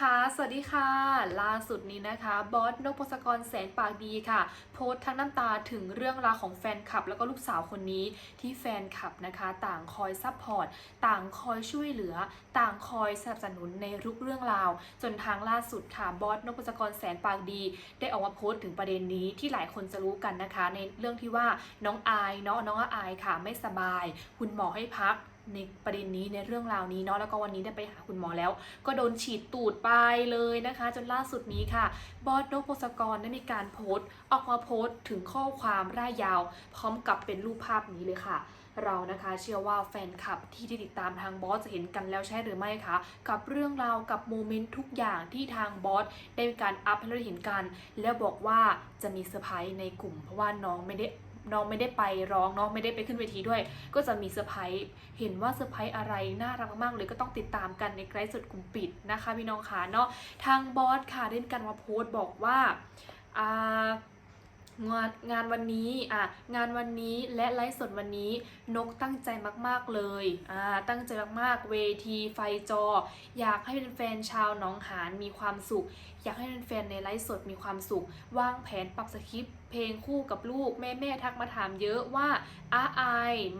คะ สวัสดีค่ะ ล่าสุดนี้นะคะ บอสนกพศกรแสนปากดีค่ะ โพสต์ทั้งน้ำตาถึงเรื่องราวของแฟนคลับ แล้วก็ลูกสาวคนนี้ที่แฟนคลับนะคะ ต่างคอยซัพพอร์ต ต่างคอยช่วยเหลือ ต่างคอยสนับสนุนในทุกเรื่องราว จนทางล่าสุดค่ะ บอสนกพศกรแสนปากดี ได้ออกมาโพสต์ถึงประเด็นนี้ที่หลายคนจะรู้กันนะคะ ในเรื่องที่ว่าน้องอายเนาะน้องอายค่ะไม่สบาย คุณหมอให้พัก ในประเด็นนี้ในเรื่องราวนี้เนาะแล้วก็วันนี้ได้ไปหาคุณหมอแล้ว ก็โดนฉีดตูดไปเลยนะคะ จนล่าสุดนี้ค่ะ บอสนกพงศกรได้มีการโพสต์ ออกมาโพสต์ถึงข้อความร่ายยาว พร้อมกับเป็นรูปภาพนี้เลยค่ะ เรานะคะเชื่อว่าแฟนคลับที่ได้ติดตามทางบอสจะเห็นกันแล้วใช่หรือไม่คะกับเรื่องราวกับโมเมนต์ทุกอย่างที่ทางบอสได้มีการอัพให้เราได้เห็นกัน แล้วบอกว่าจะมีเซอร์ไพรส์ในกลุ่มเพราะว่าน้องไม่ได้ น้องไม่ได้ไปร้องน้องไม่ได้ไปขึ้นเวทีด้วย ก็จะมีเซอร์ไพรส์เห็นว่าเซอร์ไพรส์อะไรน่ารักมากเลยก็ต้องติดตามกันในไกด์สดกลุ่มปิดนะคะพี่น้องค่ะเนาะทางบอสค่ะเล่นกันมาโพสต์บอกว่าอ่า งานงานวันนี้อะงานวันนี้และไลฟ์สดวันนี้นกตั้งใจมากๆเลยอ่าตั้งใจมากๆเวทีไฟจอ อยากให้แฟนชาวหนองหานมีความสุข อยากให้แฟนในไลฟ์สดมีความสุข วางแผนปรับสคริปต์เพลงคู่กับลูกแม่แม่ทักมาถามเยอะว่าอาไอ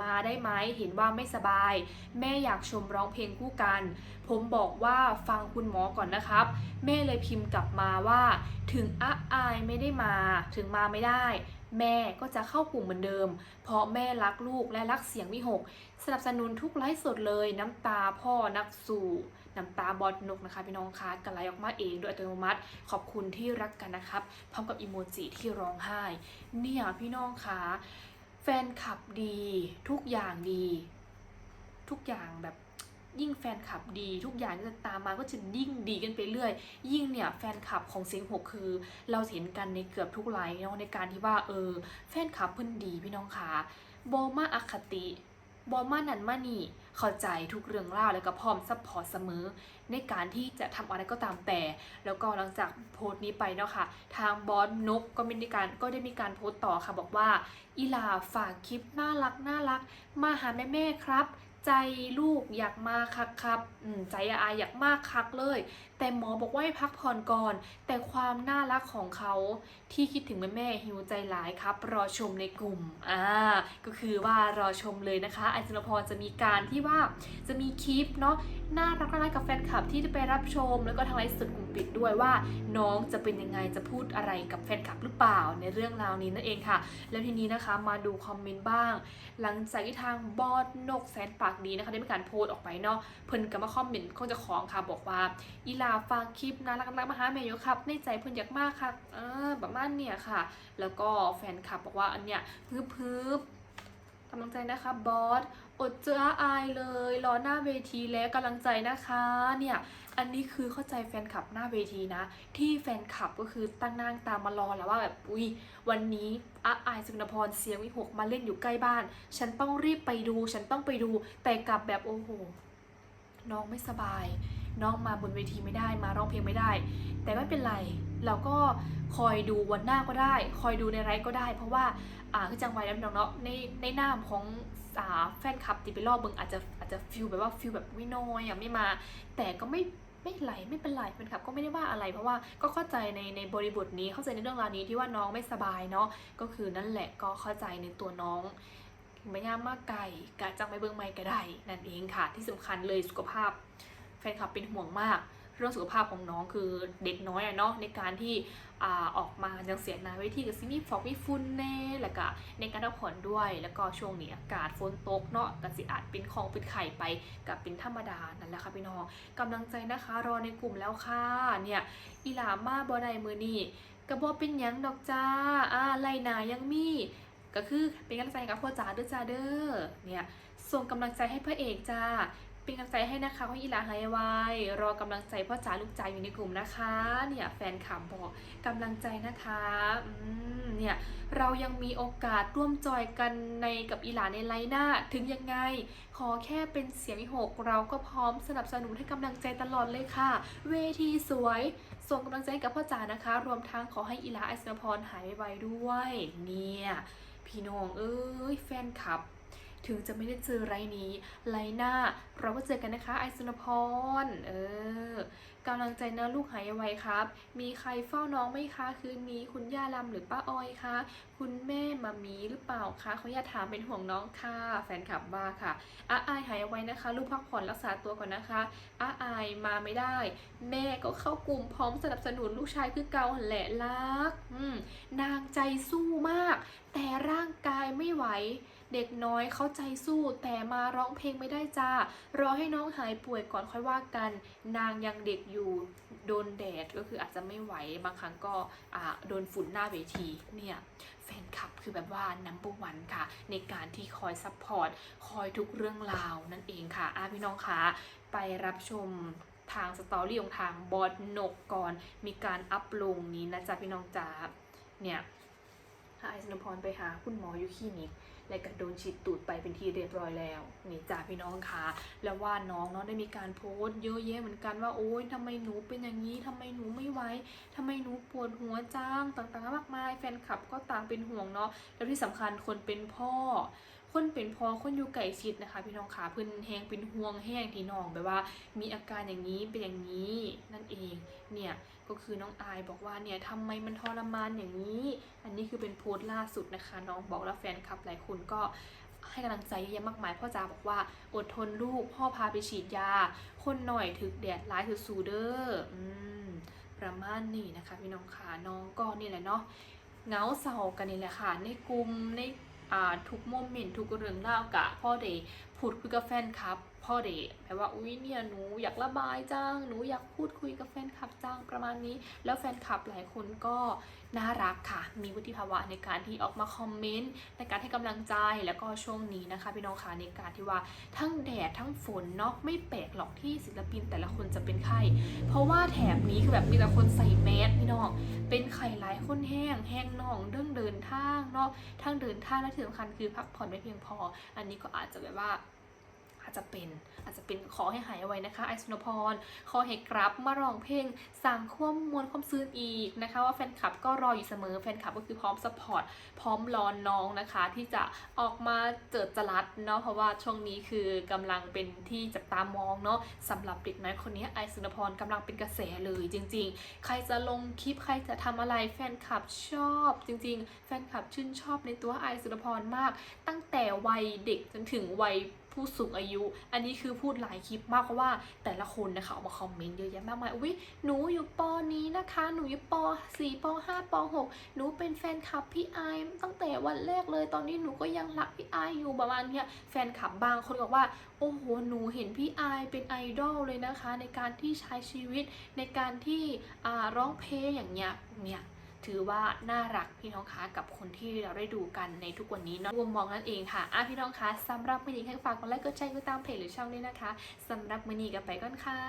มาได้ไหมเห็นว่าไม่สบาย แม่อยากชมร้องเพลงคู่กัน ผมบอกว่าฟังคุณหมอก่อนนะครับ แม่เลยพิมพ์กลับมาว่า ถึงอาอายไม่ได้มา ถึงมาไม่ได้ แม่ก็จะเข้ากลุ่มเหมือนเดิม เพราะแม่รักลูกและรักเสียงวิหก สนับสนุนทุกไลฟ์สดเลย น้ำตาพ่อนักสู่น้ำตาบอดนกนะคะพี่น้องคะกันไหลออกมาเองโดยอัตโนมัติ ขอบคุณที่รักกันนะครับพร้อมกับอีโมจิที่ร้องไห้ เนี่ยพี่น้องคะแฟนคลับดี ทุกอย่างดี ทุกอย่างแบบ ยิ่งแฟนคลับดี ทุกอย่างจะตามมาก็จะยิ่งดีกันไปเรื่อย ยิ่งเนี่ยแฟนคลับของเสียงหกคือ เราเห็นกันในเกือบทุกไลน์เนาะในการที่ว่าเออแฟนคลับเพิ่นดีพี่น้องคะบอมาอคติบอมานันมานี่เข้าใจทุกเรื่องราวแล้วก็พร้อมซัพพอร์ตเสมอ ในการที่จะทำอะไรก็ตามแต่ แล้วก็หลังจากโพสต์นี้ไปเนาะค่ะ ทางบอสนกก็มีการก็ได้มีการโพสต์ต่อค่ะบอกว่าอีลาฝากคลิปน่ารักน่ารัก มาหาแม่แม่ครับ ใจลูกอยากมาคักครับ อืมใจอาอยากมากคักเลย แต่หมอบอกว่าให้พักผ่อนก่อน แต่ความน่ารักของเขาที่คิดถึงแม่แม่หิวใจหลายครับ รอชมในกลุ่มอ่าก็คือว่ารอชมเลยนะคะไอซ์นพรจะมีการที่ว่าจะมีคลิปเนาะน่ารักน่ารักกับแฟนคลับที่จะไปรับชม แล้วก็ทางไลฟ์สดกลุ่มปิดด้วยว่า น้องจะเป็นยังไงจะพูดอะไรกับแฟนคลับหรือเปล่าในเรื่องราวนี้นั่นเองค่ะ แล้วทีนี้นะคะมาดูคอมเมนต์บ้าง หลังจากที่ทางบอสนกแสนปากดีนะคะได้มีการโพสต์ออกไปเนาะเพิ่นก็มาคอมเมนต์คงจะของค่ะบอกว่าอีลาฟังคลิปนะรักรักมหาแม่อยครับ ในใจเพิ่นอยากมากค่ะเออประมาณเนี่ยค่ะ แล้วก็แฟนคลับบอกว่าอันเนี้ยพึบพึบกำลังใจนะคะบอสอดเจออาอายเลยรอหน้าเวทีแล้วกำลังใจนะคะเนี่ยอันนี้คือเข้าใจแฟนคลับหน้าเวทีนะ ที่แฟนคลับก็คือตั้งนางตามมารอแล้วว่าแบบอุ้ยวันนี้อาอายสุนพรเสียงวิหกมาเล่นอยู่ใกล้บ้าน ฉันต้องรีบไปดู ฉันต้องไปดูแต่กลับแบบโอ้โหน้องไม่สบาย น้องมาบนเวทีไม่ได้ มาร้องเพลงไม่ได้ แต่ไม่เป็นไร เราก็คอยดูวันหน้าก็ได้ คอยดูในไรก็ได้ เพราะว่าอ่าคือจังไว้แล้วน้องเนาะในในนาของอ่าแฟนคลับติดไปรอบเบิงอาจจะอาจจะฟิลแบบว่าฟิลแบบวิน้อยอะไม่มา แต่ก็ไม่ไม่ไหลไม่เป็นไรแฟนคลับก็ไม่ได้ว่าอะไร เพราะว่าก็เข้าใจในในบริบทนี้เข้าใจในเรื่องราวนี้ที่ว่าน้องไม่สบายเนาะก็คือนั่นแหละก็เข้าใจในตัวน้องไม่ยากมากไก่กะจังไปเบิ่งไม่ก็ได้นั่นเองค่ะที่สำคัญเลยสุขภาพ แฟนคลับเป็นห่วงมาก เรื่องสุขภาพของน้องคือเด็กน้อยอะเนาะในการที่อ่าออกมายังเสียนาเวทีกับซิมีฟอกมีฝุ่นแน่แล้วก็ในการพักผ่อนด้วย แล้วก็ช่วงนี้อากาศฝนตกเนาะก็สิอาจเป็นของเป็นไข่ไปกับเป็นธรรมดานั่นแหละค่ะพี่น้องกำลังใจนะคะรอในกลุ่มแล้วค่ะเนี่ยอีหลามาบอไดมือนี่กระบอกเป็นยังดอกจ้าอ่าไลนายังมีก็คือเป็นกำลังใจกับพ่อจ๋าด้วยจ้าเด้อเนี่ยส่งกำลังใจให้พระเอกจ้า เป็นกำลังใจให้นะคะว่าอีหลาหายไวรอกำลังใจพ่อจ๋าลูกจ๋าอยู่ในกลุ่มนะคะ เนี่ยแฟนคลับบอกกำลังใจนะคะอืมเนี่ยเรายังมีโอกาสร่วมจอยกันในกับอีหลาในไลน์หน้า ถึงยังไง ขอแค่เป็นเสียงหกเราก็พร้อมสนับสนุนให้กำลังใจตลอดเลยค่ะ เวทีสวย ส่งกำลังใจกับพ่อจ๋านะคะ รวมทั้งขอให้อีหลาไอซ์นพรหายไวๆด้วย เนี่ยพี่น้องเอ้ยแฟนคลับ ถึงจะไม่ได้เจอไรนี้ไรหน้า เราก็เจอกันนะคะไอซ์นพรเออกำลังใจนะลูกหายไวครับ มีใครเฝ้าน้องไหมคะ คืนนี้คุณย่าลำหรือป้าออยคะคุณแม่มามีหรือเปล่าคะเขาอยากถามเป็นห่วงน้องค่ะ แฟนคลับว่าค่ะอาอายหายไวนะคะ ลูกพักผ่อนรักษาตัวก่อนนะคะอาอายมาไม่ได้ แม่ก็เข้ากลุ่มพร้อมสนับสนุนลูกชายคือเกาหันแหละรักอืมนางใจสู้มาก แต่ร่างกายไม่ไหว เด็กน้อยเข้าใจสู้แต่มาร้องเพลงไม่ได้จ้ารอให้น้องหายป่วยก่อนค่อยว่ากัน นางยังเด็กอยู่โดนแดดก็คืออาจจะไม่ไหวบางครั้งก็อ่าโดนฝุ่นหน้าเวทีเนี่ยแฟนคลับคือแบบว่านัมเบอร์วันค่ะ ในการที่คอยซัพพอร์ตคอยทุกเรื่องราวนั่นเองค่ะอาพี่น้องคะไปรับชมทางสตอรี่ของทางบอสนกก่อนมีการอัพลงนี้นะจ๊ะพี่น้องจ๋าเนี่ยหาไอซ์นพรไปหาคุณหมออยู่คลินิก และก็โดนฉีดตูดไปเป็นที่เรียบร้อยแล้วนี่จ้าพี่น้องคะแล้วว่าน้องเนาะได้มีการโพสต์เยอะแยะเหมือนกันว่าโอ๊ยทำไมหนูเป็นอย่างนี้ทำไมหนูไม่ไหวทำไมหนูปวดหัวจ้างต่างๆ มากมาย แฟนคลับก็ต่างเป็นห่วงเนาะแล้วที่สำคัญคนเป็นพ่อ คนเป็นพอคนอยู่ไก่ชิดนะคะ พี่น้องขาเพิ่นแหงเป็นห่วงแห้งที่น้องแบบว่า มีอาการอย่างนี้เป็นอย่างนี้นั่นเองเนี่ยก็คือน้องอายบอกว่าเนี่ยทำไมมันทรมานอย่างนี้ อันนี้คือเป็นโพสต์ล่าสุดนะคะ น้องบอกแล้วแฟนคลับหลายคนก็ให้กำลังใจเยอะมากมายพ่อจ๋าบอกว่าอดทนลูกพ่อพาไปฉีดยา คนหน่อยถึกแดดร้ายถึกสูเดอร์อืมประมาณนี้นะคะ พี่น้องขาน้องก็นี่แหละเนาะเงาเศร้ากันนี่แหละค่ะในกลุ่มใน ทุกโมเมนต์ทุกเรื่องเล่าวกะพ่อเดพูดคุยกับแฟนคลับ พ่อเดแบบว่าอุ้ยเนี่ยหนูอยากระบายจังหนูอยากพูดคุยกับแฟนคลับจังประมาณนี้ แล้วแฟนคลับหลายคนก็น่ารักค่ะ มีวุฒิภาวะในการที่ออกมาคอมเมนต์ในการให้กำลังใจแล้วก็ช่วงนี้นะคะพี่น้องคะในการที่ว่าทั้งแดดทั้งฝนเนาะไม่แปลกหรอกที่ศิลปินแต่ละคนจะเป็นไข้ เพราะว่าแถบนี้คือแบบมีแต่คนใส่แมสพี่น้องเป็นไข้หลายคนแห้งแห้งหนองเรื่องเดินทางเนาะทั้งเดินทางและที่สำคัญคือพักผ่อนไม่เพียงพอ อันนี้ก็อาจจะแบบว่า อาจจะเป็นอาจจะเป็นขอให้หายไวนะคะไอซ์สุนพรขอให้กลับมาร้องเพลงสั่งควมมวลความซื่นอีกนะคะ ว่าแฟนคลับก็รออยู่เสมอแฟนคลับก็คือพร้อมสปอร์ตพร้อมรอนน้องนะคะ ที่จะออกมาเจิดจรัสเนาะเพราะว่าช่วงนี้คือกำลังเป็นที่จับตามองเนาะสำหรับเด็กน้อยคนนี้ไอซ์สุนพรกำลังเป็นกระแสเลยจริง ๆ ใครจะลงคลิปใครจะทำอะไรแฟนคลับชอบจริง ๆ แฟนคลับชื่นชอบในตัวไอซ์สุนพรมาก ตั้งแต่วัยเด็กจนถึงวัย ผู้สูงอายุ อันนี้คือพูดหลายคลิปมากเพราะว่าแต่ละคนนะคะออกมาคอมเมนต์เยอะแยะมากมายอุ้ยหนูอยู่ปอนี้นะคะ หนูอยู่ป4ป5ป6หนูเป็นแฟนคลับพี่ไอตั้งแต่วันแรกเลยตอนนี้หนูก็ยังรักพี่ไออยู่ประมาณเนี้ยแฟนคลับบางคนบอกว่าโอ้โหหนูเห็นพี่ไอเป็นไอดอลเลยนะคะ ในการที่ใช้ชีวิตในการที่ร้องเพลงอย่างเงี้ยเนี่ย ถือว่าน่ารักพี่น้องคะกับคนที่เราได้ดูกันในทุกวันนี้เนาะรวมมองนั่นเองค่ะอะพี่น้องคะสำหรับมินีให้ฝากกดไลค์กดแชร์กดตามเพจหรือช่องนี้นะคะสำหรับมินีกับไปก่อนค่ะ